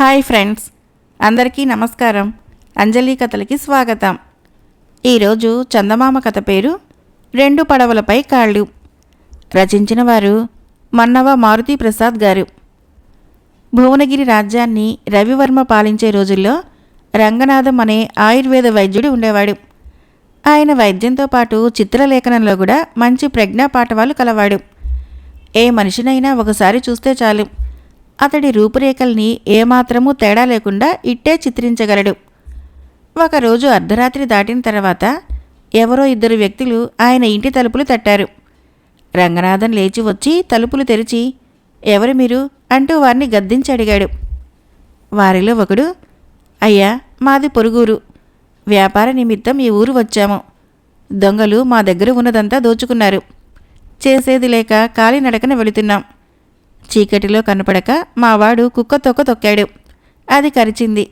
Hi friends అందరికీ నమస్కారం. అంజలి కథలకి స్వాగతం. ఈరోజు చందమామ కథ పేరు రెండు పడవలపై కాళ్ళు. రచించిన వారు మన్నవ మారుతి ప్రసాద్ గారు. భువనగిరి రాజ్యాన్ని రవివర్మ పాలించే రోజుల్లో రంగనాథం అనే ఆయుర్వేద వైద్యుడు ఉండేవాడు. ఆయన వైద్యంతో పాటు చిత్రలేఖనంలో కూడా మంచి ప్రజ్ఞాపాఠవాలు కలవాడు. ఏ మనిషినైనా ఒకసారి చూస్తే చాలు. అతడి రూపురేఖల్ని ఏమాత్రమూ తేడా లేకుండా ఇట్టే చిత్రించగలడు. ఒకరోజు అర్ధరాత్రి దాటిన తర్వాత ఎవరో ఇద్దరు వ్యక్తులు ఆయన ఇంటి తలుపులు తట్టారు. రంగనాథన్ లేచి వచ్చి తలుపులు తెరిచి ఎవరు మీరు? అంటూ వారిని గద్దించి అడిగాడు. వారిలో ఒకడు అయ్యా మాది పొరుగురు. వ్యాపార నిమిత్తం ఈ ఊరు వచ్చాము. దొంగలు మా దగ్గర ఉన్నదంతా దోచుకున్నారు. చేసేది లేక కాలినడకన వెళుతున్నాం. చీకటిలో కనపడక మావాడు కుక్క తొక్క తొక్కాడు. అది కరిచింది.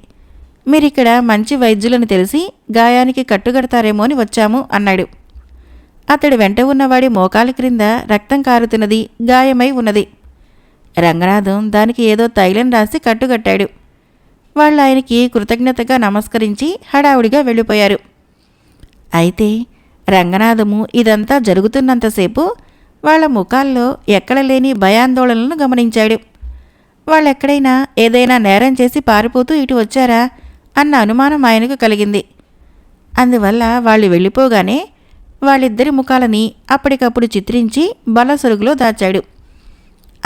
మీరిక్కడ మంచి వైద్యులను తెలిసి గాయానికి కట్టుగడతారేమో అని వచ్చాము అన్నాడు. అతడి వెంట ఉన్నవాడి మోకాలి క్రింద రక్తం కారుతున్నది గాయమై ఉన్నది. రంగనాథం దానికి ఏదో తైలం రాసి కట్టుగట్టాడు వాళ్ళు ఆయనకి కృతజ్ఞతగా నమస్కరించి హడావుడిగా వెళ్ళిపోయారు. అయితే రంగనాథము ఇదంతా జరుగుతున్నంతసేపు వాళ్ళ ముఖాల్లో ఎక్కడ లేని భయాందోళనలను గమనించాడు. వాళ్ళెక్కడైనా ఏదైనా నేరం చేసి పారిపోతూ ఇటు వచ్చారా అన్న అనుమానం ఆయనకు కలిగింది. అందువల్ల వాళ్ళు వెళ్ళిపోగానే వాళ్ళిద్దరి ముఖాలని అప్పటికప్పుడు చిత్రించి బలసరుగులో దాచాడు.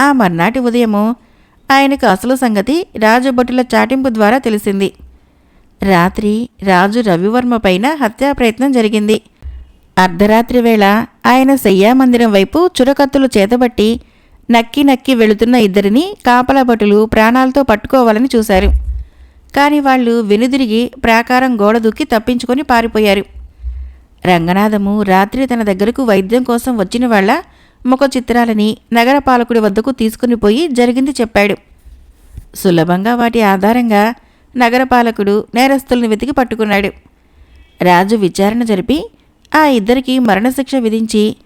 ఆ మర్నాటి ఉదయము ఆయనకు అసలు సంగతి రాజభటుల చాటింపు ద్వారా తెలిసింది. రాత్రి రాజు రవివర్మ పైన హత్యా ప్రయత్నం జరిగింది. అర్ధరాత్రి వేళ ఆయన శయ్యామందిరం వైపు చురకత్తులు చేతబట్టి నక్కి నక్కి వెళుతున్న ఇద్దరిని కాపలాభటులు ప్రాణాలతో పట్టుకోవాలని చూశారు. కాని వాళ్ళు వెనుదిరిగి ప్రాకారం గోడ దూకి తప్పించుకొని పారిపోయారు. రంగనాథము రాత్రి తన దగ్గరకు వైద్యం కోసం వచ్చిన వాళ్ళ ముఖ చిత్రాలని నగరపాలకుడి వద్దకు తీసుకుని పోయి జరిగింది చెప్పాడు. సులభంగా వాటి ఆధారంగా నగరపాలకుడు నేరస్తుల్ని వెతికి పట్టుకున్నాడు. రాజు విచారణ జరిపి ఆ ఇద్దరికి మరణశిక్ష విధించి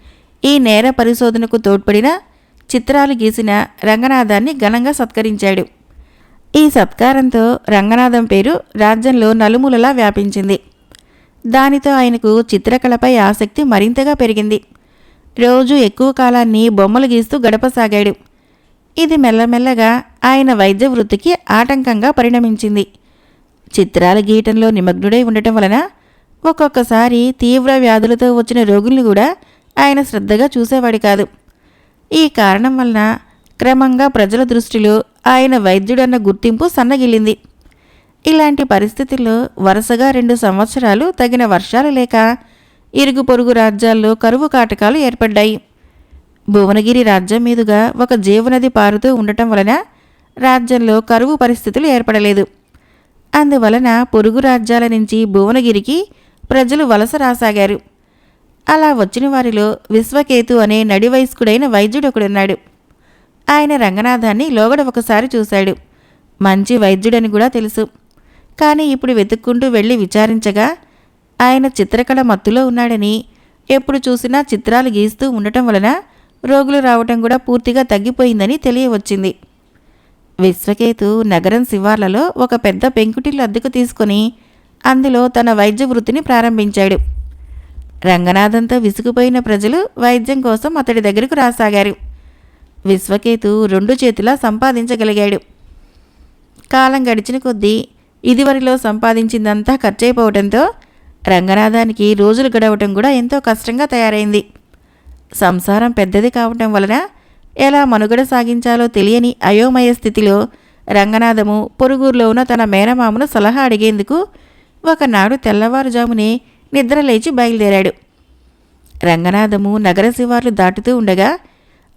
ఈ నేర పరిశోధనకు తోడ్పడిన చిత్రాలు గీసిన రంగనాథాన్ని ఘనంగా సత్కరించాడు. ఈ సత్కారంతో రంగనాథం పేరు రాజ్యంలో నలుమూలలా వ్యాపించింది. దానితో ఆయనకు చిత్రకళపై ఆసక్తి మరింతగా పెరిగింది. రోజు ఎక్కువ కాలాన్ని బొమ్మలు గీస్తూ గడపసాగాడు. ఇది మెల్లమెల్లగా ఆయన వైద్య వృత్తికి ఆటంకంగా పరిణమించింది. చిత్రాల గీయటంలో నిమగ్నుడై ఉండటం వలన ఒక్కొక్కసారి తీవ్ర వ్యాధులతో వచ్చిన రోగుల్ని కూడా ఆయన శ్రద్ధగా చూసేవాడు కాదు. ఈ కారణం వలన క్రమంగా ప్రజల దృష్టిలో ఆయన వైద్యుడన్న గుర్తింపు సన్నగిల్లింది. ఇలాంటి పరిస్థితుల్లో వరుసగా రెండు సంవత్సరాలు తగిన వర్షాలు లేక ఇరుగు పొరుగు రాజ్యాల్లో కరువు కాటకాలు ఏర్పడ్డాయి. భువనగిరి రాజ్యం మీదుగా ఒక జీవనది పారుతూ ఉండటం వలన రాజ్యంలో కరువు పరిస్థితులు ఏర్పడలేదు. అందువలన పొరుగు రాజ్యాల నుంచి భువనగిరికి ప్రజలు వలస రాసాగారు. అలా వచ్చిన వారిలో విశ్వకేతు అనే నడివయస్కుడైన వైద్యుడు ఒకడున్నాడు. ఆయన రంగనాథాన్ని లోగడ ఒకసారి చూశాడు. మంచి వైద్యుడని కూడా తెలుసు. కానీ ఇప్పుడు వెతుక్కుంటూ వెళ్ళి విచారించగా ఆయన చిత్రకళ మత్తులో ఉన్నాడని ఎప్పుడు చూసినా చిత్రాలు గీస్తూ ఉండటం వలన రోగులు రావటం కూడా పూర్తిగా తగ్గిపోయిందని తెలియవచ్చింది. విశ్వకేతు నగరం శివార్లలో ఒక పెద్ద పెంకుటిల్లు అద్దెకు తీసుకొని అందులో తన వైద్య వృత్తిని ప్రారంభించాడు. రంగనాథంతో విసుగుపోయిన ప్రజలు వైద్యం కోసం అతడి దగ్గరకు రాసాగారు. విశ్వకేతు రెండు చేతులా సంపాదించగలిగాడు. కాలం గడిచిన కొద్దీ ఇదివరిలో సంపాదించిందంతా ఖర్చయిపోవడంతో రంగనాథానికి రోజులు గడవటం కూడా ఎంతో కష్టంగా తయారైంది. సంసారం పెద్దది కావటం వలన ఎలా మనుగడ సాగించాలో తెలియని అయోమయ స్థితిలో రంగనాథము పొరుగురులో ఉన్న తన మేనమామను సలహా అడిగేందుకు ఒకనాడు తెల్లవారుజామునే నిద్ర లేచి బయలుదేరాడు. రంగనాథము నగర శివార్లు దాటుతూ ఉండగా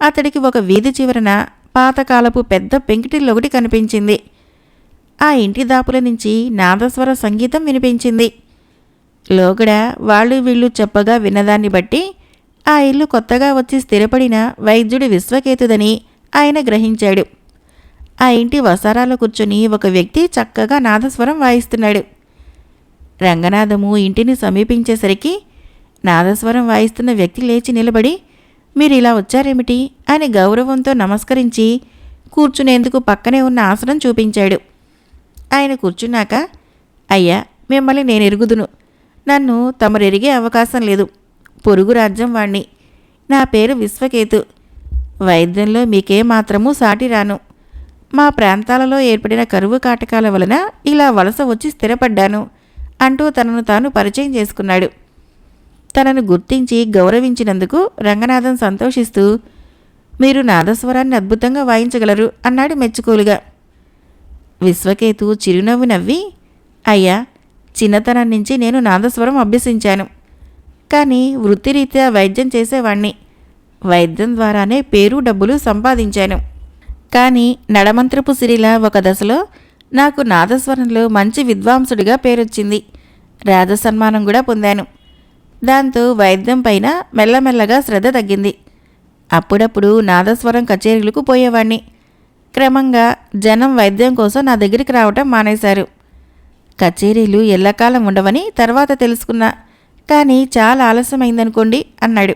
అతడికి ఒక వీధి చివరన పాతకాలపు పెద్ద పెంకిటిల్లొకటి కనిపించింది. ఆ ఇంటి దాపుల నుంచి నాదస్వర సంగీతం వినిపించింది. లోగడ వాళ్ళు వీళ్ళు చెప్పగా విన్నదాన్ని బట్టి ఆ ఇల్లు కొత్తగా వచ్చి స్థిరపడిన వైద్యుడు విశ్వకేతుదని ఆయన గ్రహించాడు. ఆ ఇంటి వసారాలో కూర్చొని ఒక వ్యక్తి చక్కగా నాదస్వరం వాయిస్తున్నాడు. రంగనాథము ఇంటిని సమీపించేసరికి నాదస్వరం వాయిస్తున్న వ్యక్తి లేచి నిలబడి మీరు ఇలా వచ్చారేమిటి? అని గౌరవంతో నమస్కరించి కూర్చునేందుకు పక్కనే ఉన్న ఆసనం చూపించాడు. ఆయన కూర్చున్నాక అయ్యా మిమ్మల్ని నేను ఎరుగుదును. నన్ను తమరెరిగే అవకాశం లేదు. పొరుగు రాజ్యం వాణ్ణి. నా పేరు విశ్వకేతు. వైద్యంలో మీకే మాత్రమూ సాటి రాను. మా ప్రాంతాలలో ఏర్పడిన కరువు కాటకాల వలన ఇలా వలస వచ్చి స్థిరపడ్డాను. అంటూ తనను తాను పరిచయం చేసుకున్నాడు. తనను గుర్తించి గౌరవించినందుకు రంగనాథం సంతోషిస్తూ మీరు నాదస్వరాన్ని అద్భుతంగా వాయించగలరు అన్నాడు మెచ్చుకోలుగా. విశ్వకేతు చిరునవ్వు నవ్వి అయ్యా చిన్నతనం నుంచి నేను నాదస్వరం అభ్యసించాను. కానీ వృత్తిరీత్యా వైద్యం చేసేవాణ్ణి. వైద్యం ద్వారానే పేరు డబ్బులు సంపాదించాను. కానీ నడమంత్రపు సిరిలా ఒక దశలో నాకు నాదస్వరంలో మంచి విద్వాంసుడిగా పేరొచ్చింది. రాజ సన్మానం కూడా పొందాను. దాంతో వైద్యం పైన మెల్లమెల్లగా శ్రద్ధ తగ్గింది. అప్పుడప్పుడు నాదస్వరం కచేరీలకు పోయేవాణ్ణి. క్రమంగా జనం వైద్యం కోసం నా దగ్గరికి రావటం మానేశారు. కచేరీలు ఎల్లకాలం ఉండవని తర్వాత తెలుసుకున్నా కానీ చాలా ఆలస్యమైందనుకోండి అన్నాడు.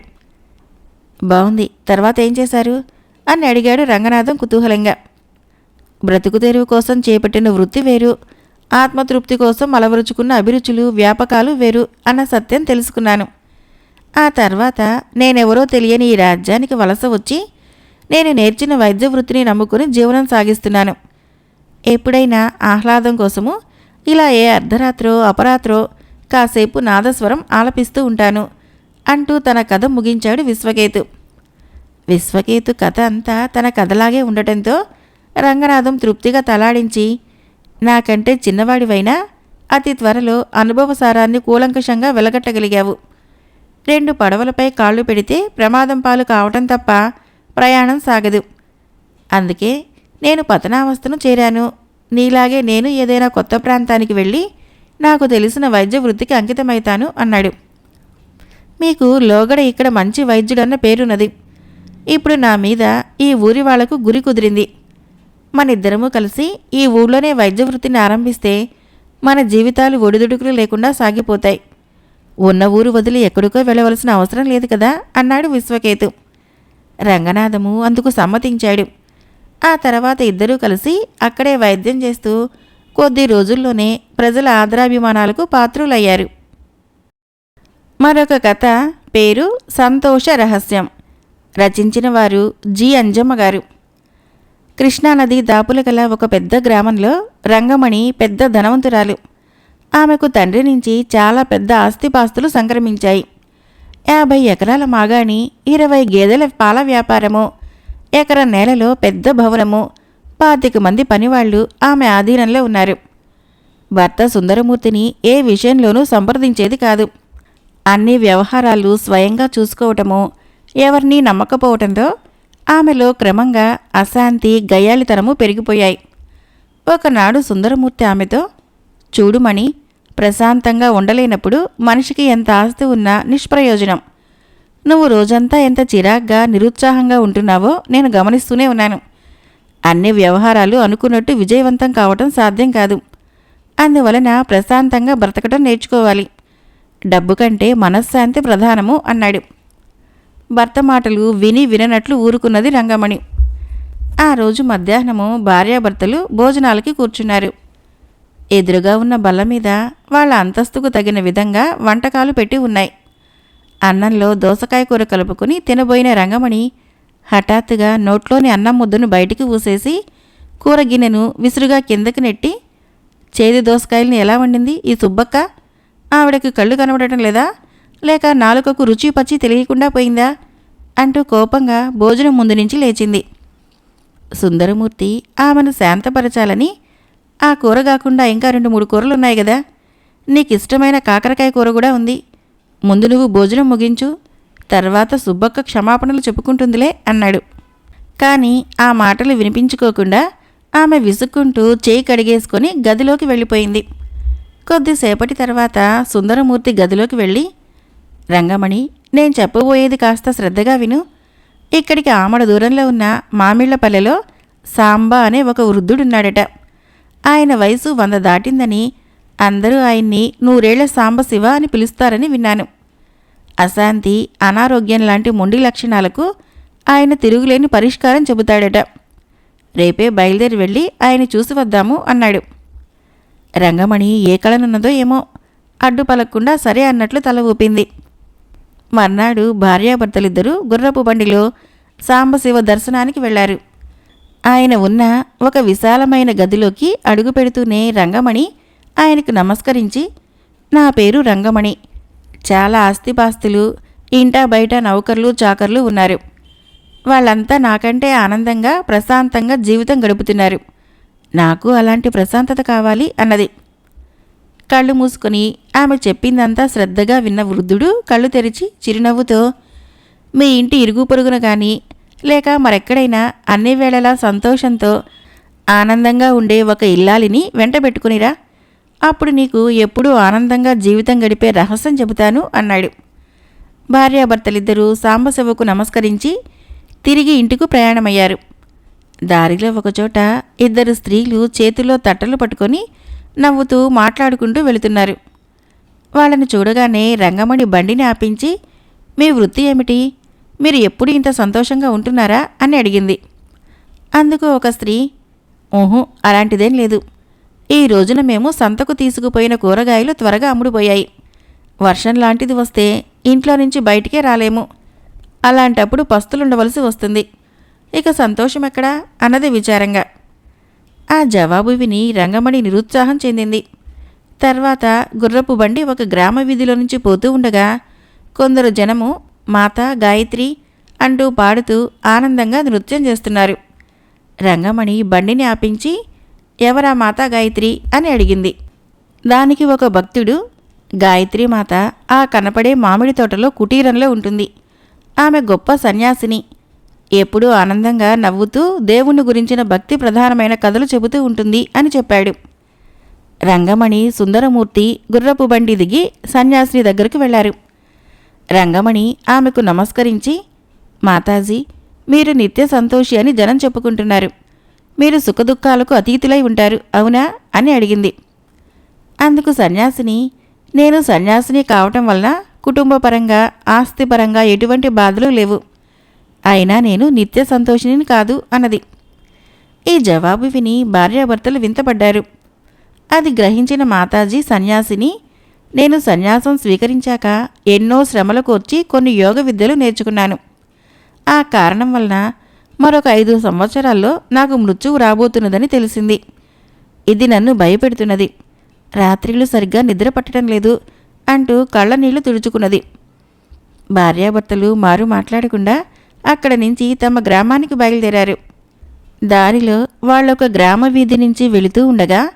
బాగుంది తర్వాత ఏం చేశారు? అని అడిగాడు రంగనాథం కుతూహలంగా. బ్రతుకు తెరువు కోసం చేపట్టిన వృత్తి వేరు. ఆత్మతృప్తి కోసం అలవరుచుకున్న అభిరుచులు వ్యాపకాలు వేరు అన్న సత్యం తెలుసుకున్నాను. ఆ తర్వాత నేనెవరో తెలియని ఈ రాజ్యానికి వలస వచ్చి నేను నేర్చిన వైద్య వృత్తిని నమ్ముకుని జీవనం సాగిస్తున్నాను. ఎప్పుడైనా ఆహ్లాదం కోసము ఇలా ఏ అర్ధరాత్రో అపరాత్రో కాసేపు నాదస్వరం ఆలపిస్తూ ఉంటాను అంటూ తన కథ ముగించాడు విశ్వకేతు. విశ్వకేతు కథ అంతా తన కథలాగే ఉండటంతో రంగనాథం తృప్తిగా తలాడించి నాకంటే చిన్నవాడివైనా అతి త్వరలో అనుభవసారాన్ని కూలంకషంగా వెలగట్టగలిగావు. రెండు పడవలపై కాళ్ళు పెడితే ప్రమాదం పాలు కావటం తప్ప ప్రయాణం సాగదు. అందుకే నేను పతనావస్థను చేరాను. నీలాగే నేను ఏదైనా కొత్త ప్రాంతానికి వెళ్ళి నాకు తెలిసిన వైద్య వృత్తికి అంకితమవుతాను అన్నాడు. మీకు లోగడ ఇక్కడ మంచి వైద్యుడన్న పేరున్నది. ఇప్పుడు నా మీద ఈ ఊరి వాళ్ళకు గురి కుదిరింది. మన ఇద్దరము కలిసి ఈ ఊళ్ళోనే వైద్య వృత్తిని ఆరంభిస్తే మన జీవితాలు ఒడిదుడుకులు లేకుండా సాగిపోతాయి. ఉన్న ఊరు వదిలి ఎక్కడికో వెళ్ళవలసిన అవసరం లేదు కదా అన్నాడు విశ్వకేతు. రంగనాథము అందుకు సమ్మతించాడు. ఆ తర్వాత ఇద్దరూ కలిసి అక్కడే వైద్యం చేస్తూ కొద్ది రోజుల్లోనే ప్రజల ఆదరాభిమానాలకు పాత్రులయ్యారు. మరొక కథ పేరు సంతోష రహస్యం రచించిన వారు జి అంజమ్మ గారు. కృష్ణానది దాపుల గల ఒక పెద్ద గ్రామంలో రంగమణి పెద్ద ధనవంతురాలు. ఆమెకు తండ్రి నుంచి చాలా పెద్ద ఆస్తిపాస్తులు సంక్రమించాయి. యాభై ఎకరాల మాగాణి ఇరవై గేదెల పాల వ్యాపారము ఎకరం నేలలో పెద్ద భవనము పాతిక మంది పనివాళ్ళు ఆమె ఆధీనంలో ఉన్నారు. భర్త సుందరమూర్తిని ఏ విషయంలోనూ సంప్రదించేది కాదు. అన్ని వ్యవహారాలు స్వయంగా చూసుకోవటము ఎవరినీ నమ్మకపోవటంతో ఆమెలో క్రమంగా అశాంతి గయ్యాళితనము పెరిగిపోయాయి. ఒకనాడు సుందరమూర్తి ఆమెతో చూడుమణి ప్రశాంతంగా ఉండలేనప్పుడు మనిషికి ఎంత ఆస్తి ఉన్నా నిష్ప్రయోజనం. నువ్వు రోజంతా ఎంత చిరాగ్గా నిరుత్సాహంగా ఉంటున్నావో నేను గమనిస్తూనే ఉన్నాను. అన్ని వ్యవహారాలు అనుకున్నట్టు విజయవంతం కావటం సాధ్యం కాదు. అందువలన ప్రశాంతంగా బ్రతకటం నేర్చుకోవాలి. డబ్బు కంటే మనశ్శాంతి ప్రధానము అన్నాడు. భర్త మాటలు విని విననట్లు ఊరుకున్నది రంగమణి. ఆ రోజు మధ్యాహ్నము భార్యాభర్తలు భోజనాలకి కూర్చున్నారు. ఎదురుగా ఉన్న బల్ల మీద వాళ్ళ అంతస్తుకు తగిన విధంగా వంటకాలు పెట్టి ఉన్నాయి. అన్నంలో దోసకాయ కూర కలుపుకుని తినబోయిన రంగమణి హఠాత్తుగా నోట్లోని అన్నం ముద్దను బయటికి ఊసేసి కూర గిన్నెను విసురుగా కిందకి నెట్టి చేది దోసకాయల్ని ఎలా వండింది? ఈ సుబ్బక్క ఆవిడకి కళ్ళు కనబడటం లేదా? లేక నాలుకకు రుచి పచ్చి తెలియకుండా పోయిందా? అంటూ కోపంగా భోజనం ముందు నుంచి లేచింది. సుందరమూర్తి ఆమెను శాంతపరచాలని ఆ కూర కాకుండా ఇంకా రెండు మూడు కూరలు ఉన్నాయి కదా నీకు ఇష్టమైన కాకరకాయ కూర కూడా ఉంది. ముందు నువ్వు భోజనం ముగించు తర్వాత సుబ్బక్క క్షమాపణలు చెప్పుకుంటుందిలే అన్నాడు. కానీ ఆ మాటలు వినిపించుకోకుండా ఆమె విసుక్కుంటూ చేయి కడిగేసుకొని గదిలోకి వెళ్ళిపోయింది. కొద్దిసేపటి తర్వాత సుందరమూర్తి గదిలోకి వెళ్ళి రంగమణి నేను చెప్పబోయేది కాస్త శ్రద్ధగా విను. ఇక్కడికి ఆమడ దూరంలో ఉన్న మామిళ్ళపల్లెలో సాంబా అనే ఒక వృద్ధుడున్నాడట. ఆయన వయసు వంద దాటిందని అందరూ ఆయన్ని నూరేళ్ళ సాంబశివ అని పిలుస్తారని విన్నాను. అశాంతి అనారోగ్యం లాంటి మొండి లక్షణాలకు ఆయన తిరుగులేని పరిష్కారం చెబుతాడట. రేపే బయలుదేరి వెళ్ళి ఆయన చూసి వద్దాము అన్నాడు. రంగమణి ఏ కళనున్నదో ఏమో అడ్డుపలకుండా సరే అన్నట్లు తల ఊపింది. మర్నాడు భార్యాభర్తలిద్దరూ గుర్రపు బండిలో సాంబశివ దర్శనానికి వెళ్ళారు. ఆయన ఉన్న ఒక విశాలమైన గదిలోకి అడుగు పెడుతూనే రంగమణి ఆయనకు నమస్కరించి నా పేరు రంగమణి. చాలా ఆస్తిపాస్తులు ఇంటా బయట నౌకర్లు చాకర్లు ఉన్నారు. వాళ్ళంతా నాకంటే ఆనందంగా ప్రశాంతంగా జీవితం గడుపుతున్నారు. నాకు అలాంటి ప్రశాంతత కావాలి అన్నది. కళ్ళు మూసుకొని ఆమె చెప్పిందంతా శ్రద్ధగా విన్న వృద్ధుడు కళ్ళు తెరిచి చిరునవ్వుతో మీ ఇంటి ఇరుగు పొరుగున కానీ లేక మరెక్కడైనా అన్ని వేళలా సంతోషంతో ఆనందంగా ఉండే ఒక ఇల్లాలిని వెంట పెట్టుకునిరా. అప్పుడు నీకు ఎప్పుడూ ఆనందంగా జీవితం గడిపే రహస్యం చెబుతాను అన్నాడు. భార్యాభర్తలిద్దరూ సాంబశివకు నమస్కరించి తిరిగి ఇంటికి ప్రయాణమయ్యారు. దారిలో ఒకచోట ఇద్దరు స్త్రీలు చేతిలో తట్టలు పట్టుకొని నవ్వుతూ మాట్లాడుకుంటూ వెళుతున్నారు. వాళ్ళని చూడగానే రంగమణి బండిని ఆపించి మీ వృత్తి ఏమిటి? మీరు ఎప్పుడు ఇంత సంతోషంగా ఉంటున్నారా? అని అడిగింది. అందుకు ఒక స్త్రీ ఊహు అలాంటిదేం లేదు. ఈ రోజున మేము సంతకు తీసుకుపోయిన కూరగాయలు త్వరగా అమ్ముడుపోయాయి. వర్షం లాంటిది వస్తే ఇంట్లో నుంచి బయటికే రాలేము. అలాంటప్పుడు పస్తులుండవలసి వస్తుంది. ఇక సంతోషం ఎక్కడా? అన్నది విచారంగా. ఆ జవాబు విని రంగమణి నిరుత్సాహం చెందింది. తర్వాత గుర్రపు బండి ఒక గ్రామ వీధిలో నుంచి పోతూ ఉండగా కొందరు జనము మాత గాయత్రి అంటూ పాడుతూ ఆనందంగా నృత్యం చేస్తున్నారు. రంగమణి బండిని ఆపించి ఎవరా మాత గాయత్రి? అని అడిగింది. దానికి ఒక భక్తుడు గాయత్రి మాత ఆ కనపడే మామిడి తోటలో కుటీరంలో ఉంటుంది. ఆమె గొప్ప సన్యాసిని. ఎప్పుడూ ఆనందంగా నవ్వుతూ దేవుణ్ణి గురించిన భక్తి ప్రధానమైన కథలు చెబుతూ ఉంటుంది అని చెప్పాడు. రంగమణి సుందరమూర్తి గుర్రపు బండి దిగి సన్యాసిని దగ్గరకు వెళ్ళారు రంగమణి ఆమెకు నమస్కరించి మాతాజీ మీరు నిత్య సంతోషి అని జనం చెప్పుకుంటున్నారు. మీరు సుఖదుఖాలకు అతీతులై ఉంటారు అవునా? అని అడిగింది. అందుకు సన్యాసిని నేను సన్యాసిని కావటం వలన కుటుంబపరంగా ఆస్తిపరంగా ఎటువంటి బాధలు లేవు. అయినా నేను నిత్య సంతోషిని కాదు అన్నది. ఈ జవాబు విని భార్యాభర్తలు వింతపడ్డారు. అది గ్రహించిన మాతాజీ సన్యాసిని నేను సన్యాసం స్వీకరించాక ఎన్నో శ్రమలకు వచ్చి కొన్ని యోగ విద్యలు నేర్చుకున్నాను. ఆ కారణం వలన మరొక ఐదు సంవత్సరాల్లో నాకు మృత్యువు రాబోతున్నదని తెలిసింది. ఇది నన్ను భయపెడుతున్నది. రాత్రిళ్ళు సరిగ్గా నిద్ర పట్టడం లేదు అంటూ కళ్ళ నీళ్ళు తుడుచుకున్నది. భార్యాభర్తలు మారు మాట్లాడకుండా అక్కడ నుంచి తమ గ్రామానికి బయలుదేరారు. దారిలో వాళ్ళొక గ్రామ వీధి నుంచి వెళుతూ ఉండగా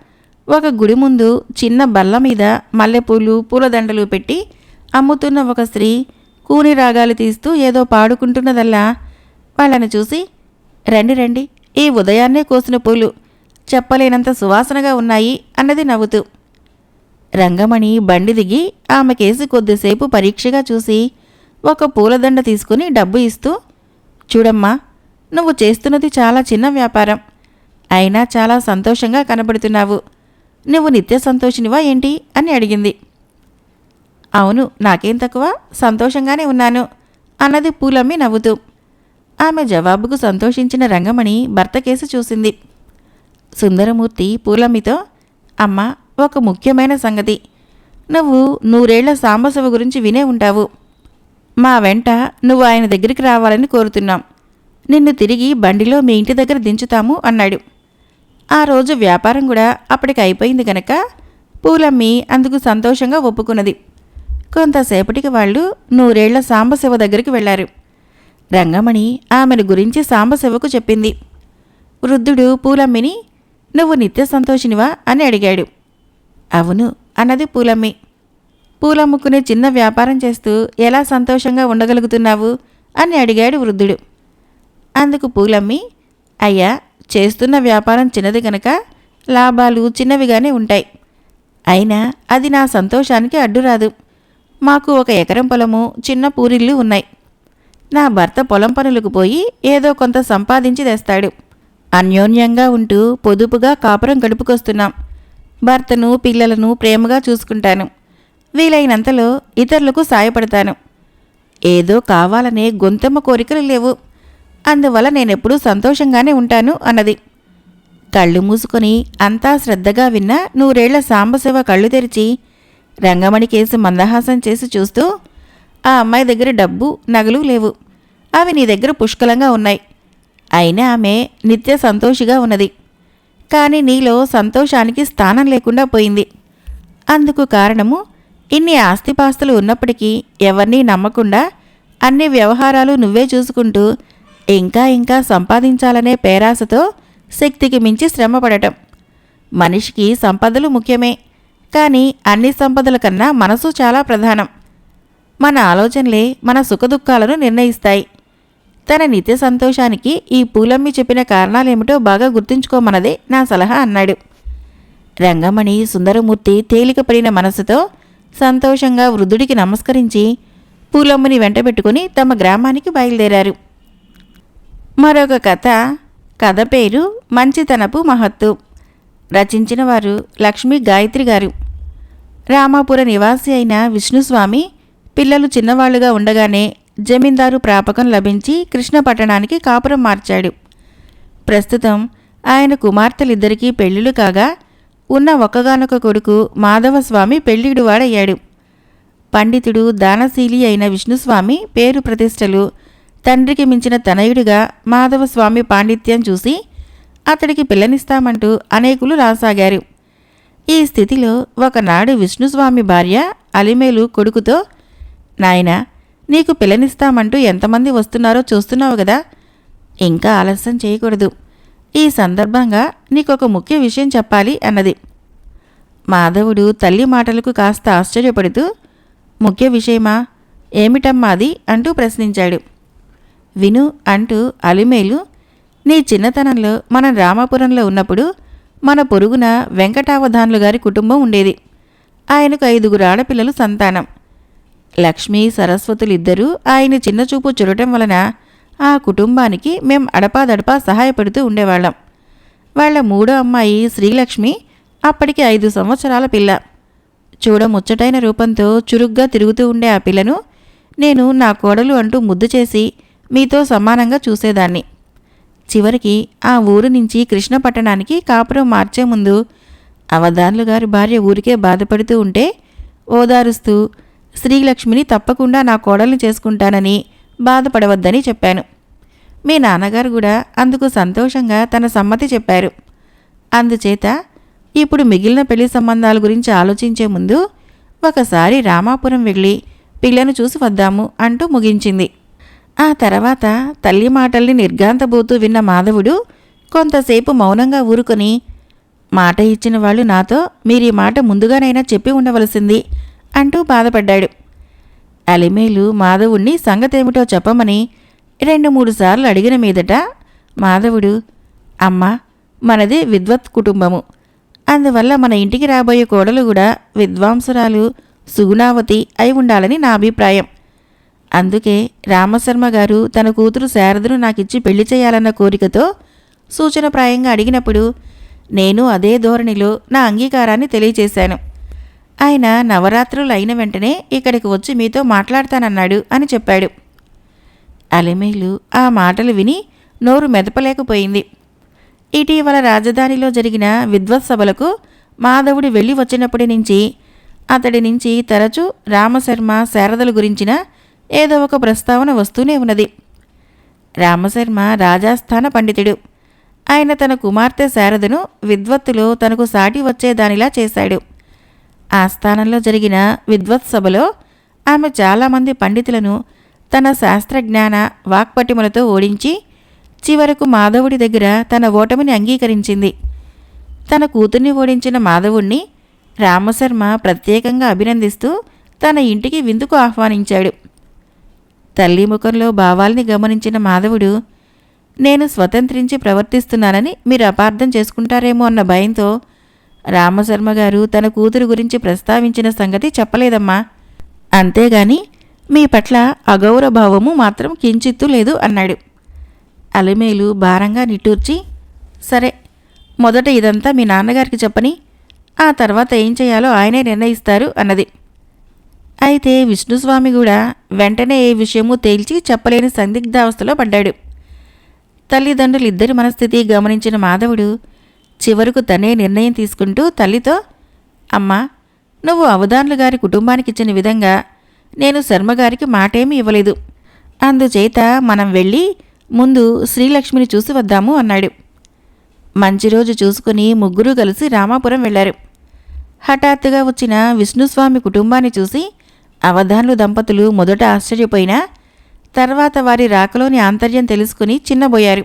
ఒక గుడి ముందు చిన్న బల్ల మీద మల్లెపూలు పూలదండలు పెట్టి అమ్ముతున్న ఒక స్త్రీ కూని రాగాలు తీస్తూ ఏదో పాడుకుంటున్నదల్లా. వాళ్ళని చూసి రండి రండి ఈ ఉదయాన్నే కోసిన పూలు చెప్పలేనంత సువాసనగా ఉన్నాయి అన్నది నవ్వుతూ. రంగమణి బండి దిగి ఆమెకేసి కొద్దిసేపు పరీక్షగా చూసి ఒక పూలదండ తీసుకుని డబ్బు ఇస్తూ చూడమ్మా నువ్వు చేస్తున్నది చాలా చిన్న వ్యాపారం. అయినా చాలా సంతోషంగా కనబడుతున్నావు. నువ్వు నిత్య సంతోషినివా ఏంటి? అని అడిగింది. అవును నాకేం తక్కువ? సంతోషంగానే ఉన్నాను అన్నది పూలమ్మి నవ్వుతూ. ఆమె జవాబుకు సంతోషించిన రంగమణి భర్తకేసి చూసింది. సుందరమూర్తి పూలమ్మితో అమ్మ ఒక ముఖ్యమైన సంగతి. నువ్వు నూరేళ్ళ సాంబశివ గురించి వినే ఉంటావు. మా వెంట నువ్వు ఆయన దగ్గరికి రావాలని కోరుతున్నాం. నిన్ను తిరిగి బండిలో మీ ఇంటి దగ్గర దించుతాము అన్నాడు. ఆ రోజు వ్యాపారం కూడా అప్పటికి అయిపోయింది గనక పూలమ్మి అందుకు సంతోషంగా ఒప్పుకున్నది. కొంతసేపటికి వాళ్ళు నూరేళ్ళ సాంబశివ దగ్గరికి వెళ్ళారు. రంగమణి ఆమెను గురించి సాంబశివకు చెప్పింది. వృద్ధుడు పూలమ్మిని నువ్వు నిత్య సంతోషినివా? అని అడిగాడు. అవును అన్నది పూలమ్మి. పూలమ్ముకునే చిన్న వ్యాపారం చేస్తూ ఎలా సంతోషంగా ఉండగలుగుతున్నావు? అని అడిగాడు వృద్ధుడు. అందుకు పూలమ్మి అయ్యా చేస్తున్న వ్యాపారం చిన్నది కనుక లాభాలు చిన్నవిగానే ఉంటాయి. అయినా అది నా సంతోషానికి అడ్డురాదు మాకు ఒక ఎకరం పొలము చిన్న పూరిళ్ళు ఉన్నాయి. నా భర్త పొలం పనులకు పోయి ఏదో కొంత సంపాదించి తెస్తాడు. అన్యోన్యంగా ఉంటూ పొదుపుగా కాపురం గడుపుకొస్తున్నాం. భర్తను పిల్లలను ప్రేమగా చూసుకుంటాను. వీలైనంతలో ఇతరులకు సాయపడతాను. ఏదో కావాలనే గొంతెమ్మ కోరికలు లేవు. అందువల్ల నేనెప్పుడూ సంతోషంగానే ఉంటాను అన్నది. కళ్ళు మూసుకొని అంతా శ్రద్ధగా విన్న నూరేళ్ళ సాంబశివ కళ్ళు తెరిచి రంగమణి కేసు మందహాసం చేసి చూస్తూ ఆ అమ్మాయి దగ్గర డబ్బు నగలు లేవు. అవి నీ దగ్గర పుష్కలంగా ఉన్నాయి. అయినా ఆమె నిత్య సంతోషిగా ఉన్నది. కానీ నీలో సంతోషానికి స్థానం లేకుండా పోయింది. అందుకు కారణము ఇన్ని ఆస్తిపాస్తులు ఉన్నప్పటికీ ఎవరినీ నమ్మకుండా అన్ని వ్యవహారాలు నువ్వే చూసుకుంటూ ఇంకా ఇంకా సంపాదించాలనే పేరాసతో శక్తికి మించి శ్రమపడటం. మనిషికి సంపదలు ముఖ్యమే కానీ అన్ని సంపదల కన్నా మనసు చాలా ప్రధానం. మన ఆలోచనలే మన సుఖదుఖాలను నిర్ణయిస్తాయి. తన నిత్య సంతోషానికి ఈ పూలమ్మి చెప్పిన కారణాలేమిటో బాగా గుర్తుంచుకోమన్నదే నా సలహా అన్నాడు. రంగమణి సుందరమూర్తి తేలికపడిన మనసుతో సంతోషంగా వృద్ధుడికి నమస్కరించి పూలమ్మని వెంటబెట్టుకుని తమ గ్రామానికి బయలుదేరారు. మరొక కథ కథ పేరు మంచితనపు మహత్తు. రచించిన వారు లక్ష్మీ గాయత్రి గారు. రామాపుర నివాసి అయిన విష్ణుస్వామి పిల్లలు చిన్నవాళ్ళుగా ఉండగానే జమీందారు ప్రాపకం లభించి కృష్ణపట్టణానికి కాపురం మార్చాడు. ప్రస్తుతం ఆయన కుమార్తెలిద్దరికీ పెళ్ళిళ్ళు కాగా ఉన్న ఒక్కగానొక కొడుకు మాధవస్వామి పెళ్ళిడువాడయ్యాడు పండితుడు దానశీలి అయిన విష్ణుస్వామి పేరు ప్రతిష్టలు. తండ్రికి మించిన తనయుడిగా మాధవస్వామి పాండిత్యం చూసి అతడికి పిల్లనిస్తామంటూ అనేకులు రాసాగారు. ఈ స్థితిలో ఒకనాడు విష్ణుస్వామి భార్య అలిమేలు కొడుకుతో నాయనా నీకు పిల్లనిస్తామంటూ ఎంతమంది వస్తున్నారో చూస్తున్నావు కదా. ఇంకా ఆలస్యం చేయకూడదు. ఈ సందర్భంగా నీకొక ముఖ్య విషయం చెప్పాలి అన్నది. మాధవుడు తల్లి మాటలకు కాస్త ఆశ్చర్యపడుతూ ముఖ్య విషయమా? ఏమిటమ్మా అది? అంటూ ప్రశ్నించాడు. విను అంటూ అలిమేలు నీ చిన్నతనంలో మనం రామాపురంలో ఉన్నప్పుడు మన పొరుగున వెంకటావధాన్లు గారి కుటుంబం ఉండేది. ఆయనకు ఐదుగురు ఆడపిల్లలు సంతానం. లక్ష్మి సరస్వతులిద్దరూ ఆయన చిన్నచూపు చూడటం వలన ఆ కుటుంబానికి మేం అడపాదడపా సహాయపడుతూ ఉండేవాళ్ళం. వాళ్ళ మూడో అమ్మాయి శ్రీలక్ష్మి అప్పటికి ఐదు సంవత్సరాల పిల్ల. చూడ ముచ్చటైన రూపంతో చురుగ్గా తిరుగుతూ ఉండే ఆ పిల్లను నేను నా కోడలు అంటూ ముద్దు చేసి మీతో సమానంగా చూసేదాన్ని. చివరికి ఆ ఊరు నుంచి కృష్ణపట్టణానికి కాపురం మార్చే ముందు అవధాన్లు గారి భార్య ఊరికే బాధపడుతూ ఉంటే ఓదారుస్తూ శ్రీలక్ష్మిని తప్పకుండా నా కోడల్ని చేసుకుంటానని బాధపడవద్దని చెప్పాను. మీ నాన్నగారు కూడా అందుకు సంతోషంగా తన సమ్మతి చెప్పారు. అందుచేత ఇప్పుడు మిగిలిన పెళ్ళి సంబంధాల గురించి ఆలోచించే ముందు ఒకసారి రామాపురం వెళ్ళి పిల్లను చూసి వద్దాము అంటూ ముగించింది. ఆ తర్వాత తల్లి మాటల్ని నిర్గాంతబోతూ విన్న మాధవుడు కొంతసేపు మౌనంగా ఊరుకొని మాట ఇచ్చిన వాళ్ళు నాతో మీరీ మాట ముందుగానైనా చెప్పి ఉండవలసింది అంటూ బాధపడ్డాడు. అలిమేలు మాధవుణ్ణి సంగతేమిటో చెప్పమని రెండు మూడు సార్లు అడిగిన మీదట మాధవుడు అమ్మా మనది విద్వత్ కుటుంబము. అందువల్ల మన ఇంటికి రాబోయే కోడలు కూడా విద్వాంసురాలు సుగుణావతి అయి ఉండాలని నా అభిప్రాయం. అందుకే రామశర్మ గారు తన కూతురు శారదను నాకిచ్చి పెళ్ళి చేయాలన్న కోరికతో సూచనప్రాయంగా అడిగినప్పుడు నేను అదే ధోరణిలో నా అంగీకారాన్ని తెలియచేశాను. ఆయన నవరాత్రులు అయిన వెంటనే ఇక్కడికి వచ్చి మీతో మాట్లాడతానన్నాడు అని చెప్పాడు. అలిమేలు ఆ మాటలు విని నోరు మెదపలేకపోయింది. ఇటీవల రాజధానిలో జరిగిన విద్వత్సభలకు మాధవుడు వెళ్ళి వచ్చినప్పటి నుంచి అతడి నుంచి తరచూ రామశర్మ శారదల గురించిన ఏదో ఒక ప్రస్తావన వస్తూనే ఉన్నది. రామశర్మ రాజాస్థాన పండితుడు. ఆయన తన కుమార్తె శారదను విద్వత్తులో తనకు సాటి వచ్చేదానిలా చేశాడు. ఆ స్థానంలో జరిగిన విద్వత్సభలో ఆమె చాలామంది పండితులను తన శాస్త్రజ్ఞాన వాక్పటిమలతో ఓడించి చివరకు మాధవుడి దగ్గర తన ఓటమిని అంగీకరించింది. తన కూతుర్ని ఓడించిన మాధవుణ్ణి రామశర్మ ప్రత్యేకంగా అభినందిస్తూ తన ఇంటికి విందుకు ఆహ్వానించాడు. తల్లి ముఖంలో భావాల్ని గమనించిన మాధవుడు నేను స్వతంత్రించి ప్రవర్తిస్తున్నానని మీరు అపార్థం చేసుకుంటారేమో అన్న భయంతో రామశర్మ గారు తన కూతురు గురించి ప్రస్తావించిన సంగతి చెప్పలేదమ్మా. అంతేగాని మీ పట్ల అగౌరభావము మాత్రం కించిత్తు లేదు అన్నాడు. అలిమేలు భారంగా నిట్టూర్చి సరే మొదట ఇదంతా మీ నాన్నగారికి చెప్పని ఆ తర్వాత ఏం చేయాలో ఆయనే నిర్ణయిస్తారు అన్నది. అయితే విష్ణుస్వామి కూడా వెంటనే ఏ విషయమూ తేల్చి చెప్పలేని సందిగ్ధావస్థలో పడ్డాడు. తల్లిదండ్రులు ఇద్దరి మనస్థితి గమనించిన మాధవుడు చివరకు తనే నిర్ణయం తీసుకుంటూ తల్లితో అమ్మా నువ్వు అవధాన్లు గారి కుటుంబానికి ఇచ్చిన విధంగా నేను శర్మగారికి మాటేమీ ఇవ్వలేదు. అందుచేత మనం వెళ్ళి ముందు శ్రీలక్ష్మిని చూసి వద్దాము అన్నాడు. మంచి రోజు చూసుకుని ముగ్గురు కలిసి రామాపురం వెళ్ళారు హఠాత్తుగా వచ్చిన విష్ణుస్వామి కుటుంబాన్ని చూసి అవధాన్లు దంపతులు మొదట ఆశ్చర్యపోయినా తర్వాత వారి రాకలోని ఆంతర్యం తెలుసుకుని చిన్నబోయారు.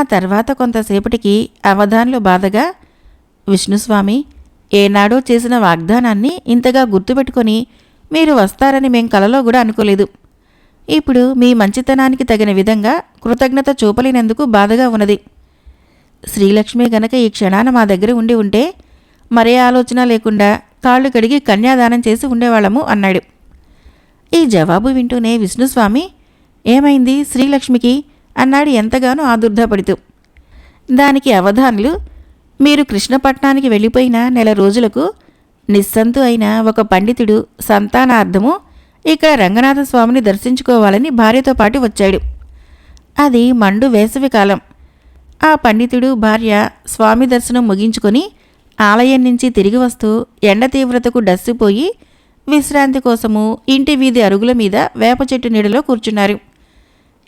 ఆ తర్వాత కొంతసేపటికి అవధాన్లు బాధగా విష్ణుస్వామి ఏనాడో చేసిన వాగ్దానాన్ని ఇంతగా గుర్తుపెట్టుకొని మీరు వస్తారని మేం కలలో కూడా అనుకోలేదు. ఇప్పుడు మీ మంచితనానికి తగిన విధంగా కృతజ్ఞత చూపలేనందుకు బాధగా ఉన్నది. శ్రీలక్ష్మి గనక ఈ క్షణాన మా దగ్గర ఉండి ఉంటే మరే ఆలోచన లేకుండా కాళ్ళు కడిగి కన్యాదానం చేసి ఉండేవాళ్ళము అన్నాడు. ఈ జవాబు వింటూనే విష్ణుస్వామి ఏమైంది శ్రీలక్ష్మికి? అన్నాడు ఎంతగానో ఆదుర్ధపడుతూ. దానికి అవధానులు మీరు కృష్ణపట్నానికి వెళ్ళిపోయిన నెల రోజులకు నిస్సంతు అయిన ఒక పండితుడు సంతానార్థము ఇక్కడ రంగనాథ స్వామిని దర్శించుకోవాలని భార్యతో పాటు వచ్చాడు. అది మండు వేసవి కాలం. ఆ పండితుడు భార్య స్వామి దర్శనం ముగించుకొని ఆలయం నుంచి తిరిగి వస్తూ ఎండ తీవ్రతకు డస్సిపోయి విశ్రాంతి కోసము ఇంటి వీధి అరుగుల మీద వేప చెట్టు నీడలో కూర్చున్నారు.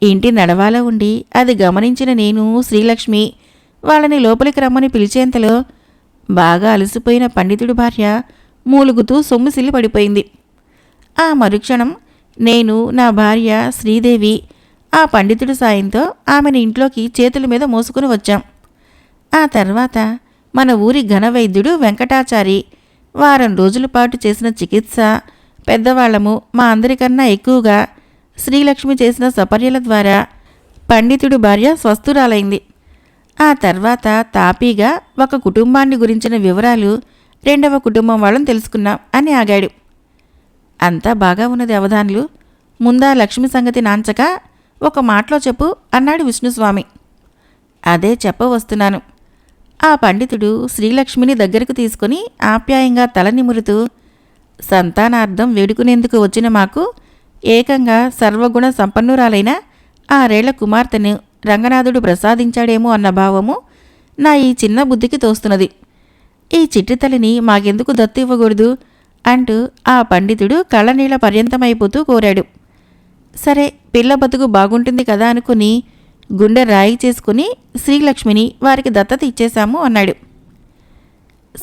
ఇంటి నడవాల ఉండి అది గమనించిన నేను శ్రీలక్ష్మి వాళ్ళని లోపలికి రమ్మని పిలిచేంతలో బాగా అలసిపోయిన పండితుడి భార్య మూలుగుతూ సొమ్ముసిల్లి పడిపోయింది ఆ మరుక్షణం నేను నా భార్య శ్రీదేవి ఆ పండితుడి సాయంతో ఆమెను ఇంట్లోకి చేతుల మీద మోసుకుని వచ్చాం. ఆ తర్వాత మన ఊరి ఘనవైద్యుడు వెంకటాచారి వారం రోజుల పాటు చేసిన చికిత్స పెద్దవాళ్ళము మా అందరికన్నా ఎక్కువగా శ్రీలక్ష్మి చేసిన సపర్యల ద్వారా పండితుడి భార్య స్వస్థురాలైంది. ఆ తర్వాత తాపీగా ఒక కుటుంబాన్ని గురించిన వివరాలు రెండవ కుటుంబం వాళ్ళని తెలుసుకున్నాం అని ఆగాడు. అంతా బాగా ఉన్నది అవధానులు ముందా లక్ష్మి సంగతి నాంచక ఒక మాటలో చెప్పు అన్నాడు విష్ణుస్వామి. అదే చెప్పవస్తున్నాను. ఆ పండితుడు శ్రీలక్ష్మిని దగ్గరకు తీసుకుని ఆప్యాయంగా తల నిమురుతూ సంతానార్థం వేడుకునేందుకు వచ్చిన మాకు ఏకంగా సర్వగుణ సంపన్నురాలైన ఆరేళ్ళ కుమార్తెను రంగనాథుడు ప్రసాదించాడేమో అన్న భావము నా ఈ చిన్న బుద్ధికి తోస్తున్నది. ఈ చిట్టి తల్లిని మాకెందుకు దత్తు ఇవ్వకూడదు అంటూ ఆ పండితుడు కళ్ళనీళ్ళ పర్యంతమైపోతూ కోరాడు. సరే పిల్ల బతుకు బాగుంటుంది కదా అనుకుని గుండె రాయి చేసుకుని శ్రీలక్ష్మిని వారికి దత్తత ఇచ్చేశాము అన్నాడు.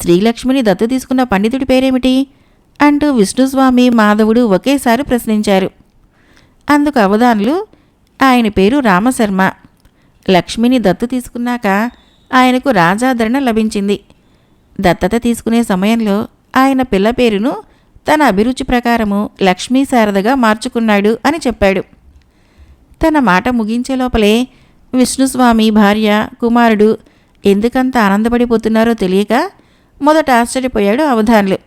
శ్రీలక్ష్మిని దత్తు తీసుకున్న పండితుడి పేరేమిటి? అంటూ విష్ణుస్వామి మాధవుడు ఒకేసారి ప్రశ్నించారు. అందుకు అవధానులు ఆయన పేరు రామశర్మ. లక్ష్మిని దత్తు తీసుకున్నాక ఆయనకు రాజాదరణ లభించింది. దత్తత తీసుకునే సమయంలో ఆయన పిల్ల పేరును తన అభిరుచి ప్రకారము లక్ష్మీ శారదగా మార్చుకున్నాడు అని చెప్పాడు. తన మాట ముగించే లోపలే విష్ణుస్వామి భార్య కుమారుడు ఎందుకంత ఆనందపడిపోతున్నారో తెలియక మొదట ఆశ్చర్యపోయాడు అవధాన్లు.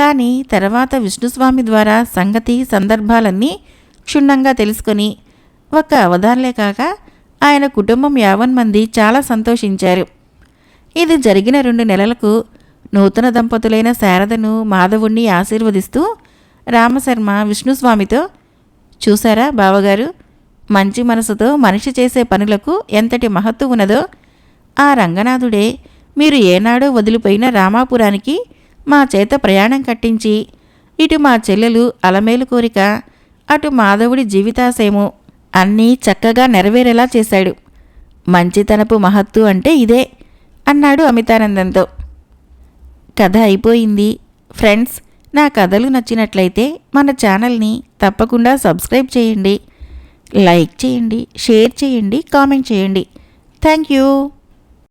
కానీ తర్వాత విష్ణుస్వామి ద్వారా సంగతి సందర్భాలన్నీ క్షుణ్ణంగా తెలుసుకొని ఒక్క అవధాన్లే కాక ఆయన కుటుంబం యావన్ మంది చాలా సంతోషించారు. ఇది జరిగిన రెండు నెలలకు నూతన దంపతులైన శారదను మాధవుణ్ణి ఆశీర్వదిస్తూ రామశర్మ విష్ణుస్వామితో చూసారా బావగారు మంచి మనసుతో మనిషి చేసే పనులకు ఎంతటి మహత్తు ఉన్నదో ఆ రంగనాథుడే మీరు ఏనాడో వదిలిపోయిన రామాపురానికి మా చేత ప్రయాణం కట్టించి ఇటు మా చెల్లెలు అలమేలు కోరిక అటు మాధవుడి జీవితాశయము అన్నీ చక్కగా నెరవేరేలా చేశాడు. మంచితనపు మహత్తు అంటే ఇదే అన్నాడు అమితానందంతో. కథ అయిపోయింది. ఫ్రెండ్స్ నా కథలు నచ్చినట్లయితే మన ఛానల్ని తప్పకుండా సబ్స్క్రైబ్ చేయండి. లైక్ చేయండి షేర్ చేయండి కామెంట్ చేయండి. Thank you.